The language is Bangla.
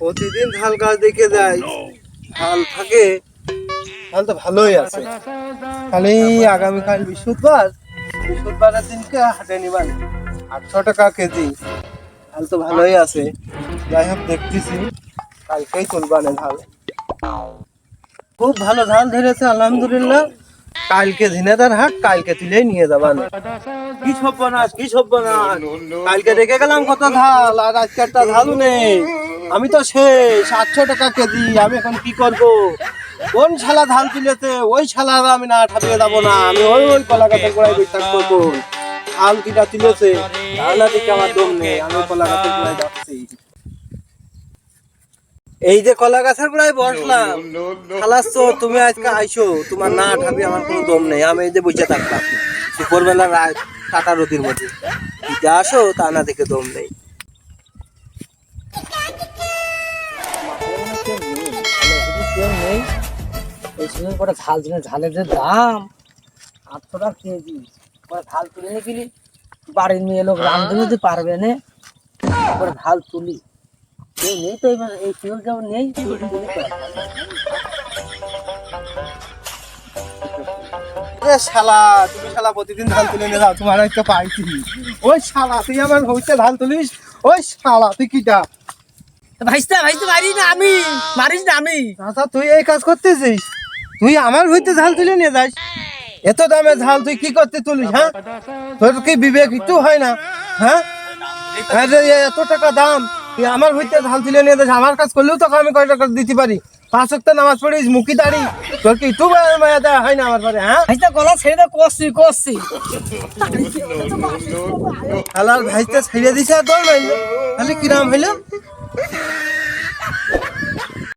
প্রতিদিন ধান গাছ দেখে যায় ধান থাকে ধান তো ভালোই আছে। খালি আগামীকাল বৃহস্পতিবার বৃহস্পতিবারের দিনকে হাটে নিবান। আটশো টাকা কেজি। ধান তো ভালোই আছে। যাই হোক দেখতেছি। কালকেই তুলবানে ধান। খুব ভালো ধান ধরেছে আলহামদুলিল্লাহ। কালকে ঝিনেদার হাট কালকে তুলেই নিয়ে যাবান কি সব্যনাশ কি সব্যনাশ কালকে রেখে গেলাম কত ধাল আর আজকে একটা ধালও নেই। আমি তো শেষ আটশো টাকা কেজি, আমি এখন কি করব? কোন শালা ধান তুলেছে, ওই শালার আমি না ঠাপিয়ে যাব না। আমি ওই ওই কলা গাছের গোড়ায় বসে থাকব ধান কিটা তুলেছে আমার দম নেই, আমি কলা গাছের গোড়ায় যাচ্ছি। এই যে কলা গাছের গোড়ায় বসলাম, খালাস তুমি আজকে আইসো, তোমার না ঠাবি আমার কোনো দম নেই, আমি এই যে বসে থাকলাম। দুপুরবেলা রাত টাটা রোদির মধ্যে। যা আসো, তা না দেখে দম নেই। এই করে ঝাল ঝালের যে দাম আটশো টাকা কেজি। করে ঝাল তুলে নিয়ে গেলি বাড়ির মেয়ে লোক রাঁধতে নিতে পারবে না। করে ঝাল তুলি। কেউ নেই তো এবার এই কেউ কেউ নেই শালা তুমি শালা প্রতিদিন ধান তুলে নিয়ে যাও তোমার একটা পাইছি। ওই শালা তুই আমার হইতে ধান তুলিস? ওই শালা তুই কিটা ভাইস্তা ভাইস্তা মারিস না আমি মারিস না আমি। তুই এই কাজ করতেছিস? তুই আমার হইতে ঝাল তুলে নিয়ে যাস। এত দামে ঝাল তুই কি করতে তুলিস হ্যাঁ? তোর কি বিবেক একটু হয় না হ্যাঁ? আরে এত টাকা দাম তুই আমার হইতে ঝাল তুলে নিয়ে যাস। আমার কাজ করলেও তোকে আমি কয় টাকা দিতে পারি? পাঁচ ওয়াক্ত নামাজ পড়িস মুখি দাঁড়ি। তোর কি একটু মায়া দেওয়া হয় না আমার পরে হ্যাঁ? ভাইস্তা গলা ছেড়ে দে করছি করছি। আলার ভাইতে ছেড়ে দিছে আর দৌড় মাইলো। তাহলে কিরাম হইল?